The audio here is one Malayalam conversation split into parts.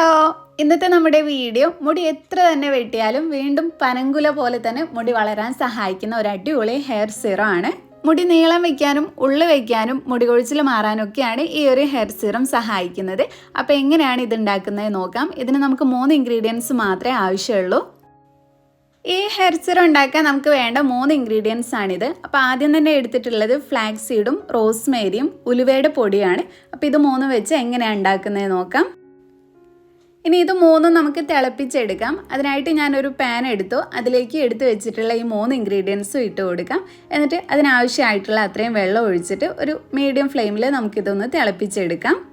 ഹലോ. ഇന്നത്തെ നമ്മുടെ വീഡിയോ മുടി എത്ര തന്നെ വെട്ടിയാലും വീണ്ടും പനങ്കുല പോലെ തന്നെ മുടി വളരാൻ സഹായിക്കുന്ന ഒരു അടിപൊളി ഹെയർ സീറം ആണ്. മുടി നീളം വെക്കാനും ഉള്ളു വെക്കാനും മുടി കൊഴിച്ചിൽ മാറാനൊക്കെയാണ് ഈ ഒരു ഹെയർ സീറം സഹായിക്കുന്നത്. അപ്പോൾ എങ്ങനെയാണ് ഇത് ഉണ്ടാക്കുന്നത് നോക്കാം. ഇതിന് നമുക്ക് മൂന്ന് ഇൻഗ്രീഡിയൻസ് മാത്രമേ ആവശ്യമുള്ളൂ. ഈ ഹെയർ സീറം ഉണ്ടാക്കാൻ നമുക്ക് വേണ്ട മൂന്ന് ഇൻഗ്രീഡിയൻസ് ആണിത്. അപ്പോൾ ആദ്യം തന്നെ എടുത്തിട്ടുള്ളത് ഫ്ലാക്സ് സീഡും റോസ്മേരിയും ഉലുവയുടെ പൊടിയാണ്. അപ്പോൾ ഇത് മൂന്നും വെച്ച് എങ്ങനെയാണ് ഉണ്ടാക്കുന്നത് നോക്കാം. ഇനി ഇത് മൂന്നും നമുക്ക് തിളപ്പിച്ചെടുക്കാം. അതിനായിട്ട് ഞാനൊരു പാൻ എടുത്തു. അതിലേക്ക് എടുത്തു വെച്ചിട്ടുള്ള ഈ മൂന്ന് ഇൻഗ്രീഡിയൻസും ഇട്ട് കൊടുക്കാം. എന്നിട്ട് അതിനാവശ്യമായിട്ടുള്ള അത്രയും വെള്ളം ഒഴിച്ചിട്ട് ഒരു മീഡിയം ഫ്ലെയിമിൽ നമുക്കിതൊന്ന് തിളപ്പിച്ചെടുക്കാം.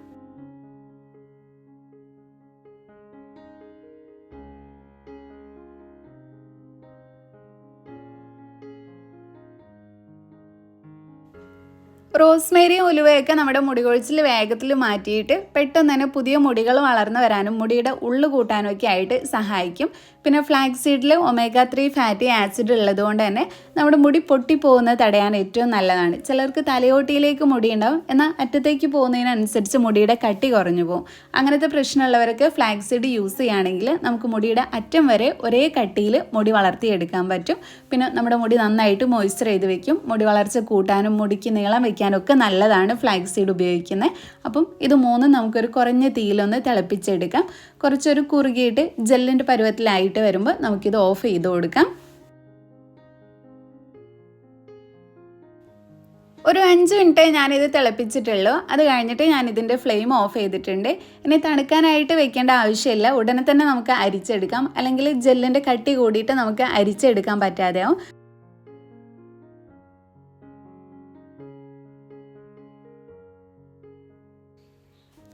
റോസ്മേരിയും ഉലുവയൊക്കെ നമ്മുടെ മുടി കൊഴിച്ചിൽ വേഗത്തിൽ മാറ്റിയിട്ട് പെട്ടെന്ന് തന്നെ പുതിയ മുടികൾ വളർന്നു വരാനും മുടിയുടെ ഉള്ളു കൂട്ടാനും ഒക്കെ ആയിട്ട് സഹായിക്കും. പിന്നെ ഫ്ലാക്സ് സീഡിൽ ഒമേഗ ത്രീ ഫാറ്റി ആസിഡ് ഉള്ളതുകൊണ്ട് തന്നെ നമ്മുടെ മുടി പൊട്ടിപ്പോകുന്നത് തടയാൻ ഏറ്റവും നല്ലതാണ്. ചിലർക്ക് തലയോട്ടിയിലേക്ക് മുടി ഉണ്ടാവും എന്നാൽ അറ്റത്തേക്ക് പോകുന്നതിനനുസരിച്ച് മുടിയുടെ കട്ടി കുറഞ്ഞു പോകും. അങ്ങനത്തെ പ്രശ്നമുള്ളവർക്ക് ഫ്ലാക്സ് സീഡ് യൂസ് ചെയ്യുകയാണെങ്കിൽ നമുക്ക് മുടിയുടെ അറ്റം വരെ ഒരേ കട്ടിയിൽ മുടി വളർത്തിയെടുക്കാൻ പറ്റും. പിന്നെ നമ്മുടെ മുടി നന്നായിട്ട് മോയ്സ്ചർ ചെയ്ത് വെക്കും. മുടി വളർച്ച കൂട്ടാനും മുടിക്ക് നീളം വയ്ക്കാനും ഒക്കെ നല്ലതാണ് ഫ്ലാക്സ് സീഡ് ഉപയോഗിക്കുന്നത്. അപ്പം ഇത് മൂന്നും നമുക്കൊരു കുറഞ്ഞ തീയിലൊന്ന് തിളപ്പിച്ചെടുക്കാം. കുറച്ചൊരു കുറുകിയിട്ട് ജെല്ലിന്റെ പരുവത്തിലായിട്ട് വരുമ്പോൾ നമുക്കിത് ഓഫ് ചെയ്ത് കൊടുക്കാം. ഒരു അഞ്ച് മിനിറ്റ് ഞാനിത് തിളപ്പിച്ചിട്ടുള്ളൂ. അത് കഴിഞ്ഞിട്ട് ഞാൻ ഇതിന്റെ ഫ്ലെയിം ഓഫ് ചെയ്തിട്ടുണ്ട്. ഇനി തണുക്കാനായിട്ട് വെക്കേണ്ട ആവശ്യമില്ല. ഉടനെ തന്നെ നമുക്ക് അരിച്ചെടുക്കാം. അല്ലെങ്കിൽ ജെല്ലിന്റെ കട്ടി കൂടിയിട്ട് നമുക്ക് അരിച്ചെടുക്കാൻ പറ്റാതെയാവും.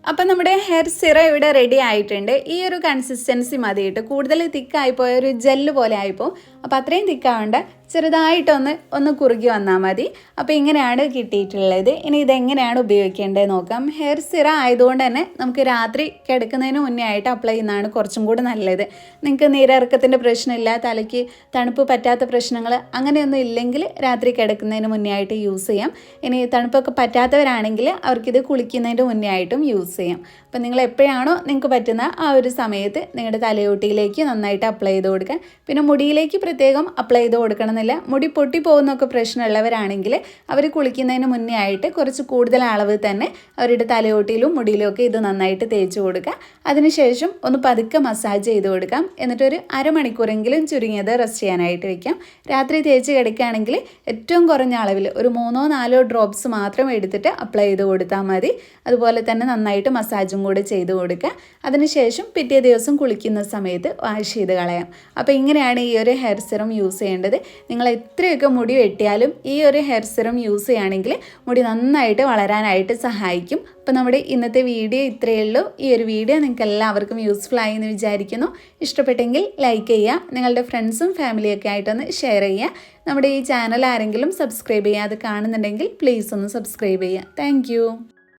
അപ്പം നമ്മുടെ ഹെയർ സിറ ഇവിടെ റെഡി ആയിട്ടുണ്ട്. ഈ ഒരു കൺസിസ്റ്റൻസി മതിയിട്ട് കൂടുതൽ തിക്കായിപ്പോയ ഒരു ജെല്ല് പോലെ ആയിപ്പോൾ അപ്പോൾ അത്രയും തിക്കാവേണ്ട. ചെറുതായിട്ടൊന്ന് ഒന്ന് കുറുകി വന്നാൽ മതി. അപ്പോൾ ഇങ്ങനെയാണ് കിട്ടിയിട്ടുള്ളത്. ഇനി ഇതെങ്ങനെയാണ് ഉപയോഗിക്കേണ്ടത് നോക്കാം. ഹെയർ സിറ ആയതുകൊണ്ട് തന്നെ നമുക്ക് രാത്രി കിടക്കുന്നതിന് മുന്നേ ആയിട്ട് അപ്ലൈ ചെയ്യുന്നതാണ് കുറച്ചും കൂടി നല്ലത്. നിങ്ങൾക്ക് നീരിറക്കത്തിന്റെ പ്രശ്നമില്ല തലയ്ക്ക് തണുപ്പ് പറ്റാത്ത പ്രശ്നങ്ങൾ അങ്ങനെയൊന്നും ഇല്ലെങ്കിൽ രാത്രി കിടക്കുന്നതിന് മുന്നേ ആയിട്ട് യൂസ് ചെയ്യാം. ഇനി തണുപ്പൊക്കെ പറ്റാത്തവരാണെങ്കിൽ അവർക്കിത് കുളിക്കുന്നതിന്റെ മുന്നേ ആയിട്ടും യൂസ് ചെയ്യാം. അപ്പം നിങ്ങൾ എപ്പോഴാണോ നിങ്ങൾക്ക് പറ്റുന്ന ആ ഒരു സമയത്ത് നിങ്ങളുടെ തലയോട്ടിയിലേക്ക് നന്നായിട്ട് അപ്ലൈ ചെയ്ത് കൊടുക്കുക പിന്നെ മുടിയിലേക്ക് പ്രത്യേകം അപ്ലൈ ചെയ്ത് കൊടുക്കണമെന്നില്ല മുടി പൊട്ടി പോകുന്നൊക്കെ പ്രശ്നമുള്ളവരാണെങ്കിൽ അവർ കുളിക്കുന്നതിന് മുന്നേ ആയിട്ട് കുറച്ച് കൂടുതൽ അളവ് തന്നെ അവരുടെ തലയോട്ടിയിലും മുടിയിലും ഒക്കെ ഇത് നന്നായിട്ട് തേച്ച് കൊടുക്കുക. അതിനുശേഷം ഒന്ന് പതുക്കെ മസാജ് ചെയ്ത് കൊടുക്കാം എന്നിട്ടൊരു അരമണിക്കൂറെങ്കിലും ചുരുങ്ങിയത് റെസ്റ്റ് ചെയ്യാനായിട്ട് വെക്കാം. രാത്രി തേച്ച് കിടക്കുകയാണെങ്കിൽ ഏറ്റവും കുറഞ്ഞ അളവിൽ ഒരു മൂന്നോ നാലോ ഡ്രോപ്സ് മാത്രം എടുത്തിട്ട് അപ്ലൈ ചെയ്ത് കൊടുത്താൽ മതി. അതുപോലെ തന്നെ നന്നായിട്ട് മസാജും കൂടെ ചെയ്ത് കൊടുക്കുക. അതിനുശേഷം പിറ്റേ ദിവസം കുളിക്കുന്ന സമയത്ത് വാഷ് ചെയ്ത് കളയാം. അപ്പോൾ ഇങ്ങനെയാണ് ഈ ഒരു ഹെയർ സെറം യൂസ് ചെയ്യേണ്ടത്. നിങ്ങൾ എത്രയൊക്കെ മുടി വെട്ടിയാലും ഈ ഒരു ഹെയർ സിറം യൂസ് ചെയ്യുകയാണെങ്കിൽ മുടി നന്നായിട്ട് വളരാനായിട്ട് സഹായിക്കും. അപ്പോൾ നമ്മുടെ ഇന്നത്തെ വീഡിയോ ഇത്രയേ ഉള്ളൂ. ഈ ഒരു വീഡിയോ നിങ്ങൾക്ക് എല്ലാവർക്കും യൂസ്ഫുൾ ആയി എന്ന് വിചാരിക്കുന്നു. ഇഷ്ടപ്പെട്ടെങ്കിൽ ലൈക്ക് ചെയ്യുക നിങ്ങളുടെ ഫ്രണ്ട്സും ഫാമിലിയൊക്കെ ആയിട്ടൊന്ന് ഷെയർ ചെയ്യുക. നമ്മുടെ ഈ ചാനൽ ആരെങ്കിലും സബ്സ്ക്രൈബ് ചെയ്യാതെ കാണുന്നുണ്ടെങ്കിൽ പ്ലീസ് ഒന്ന് സബ്സ്ക്രൈബ് ചെയ്യുക. താങ്ക്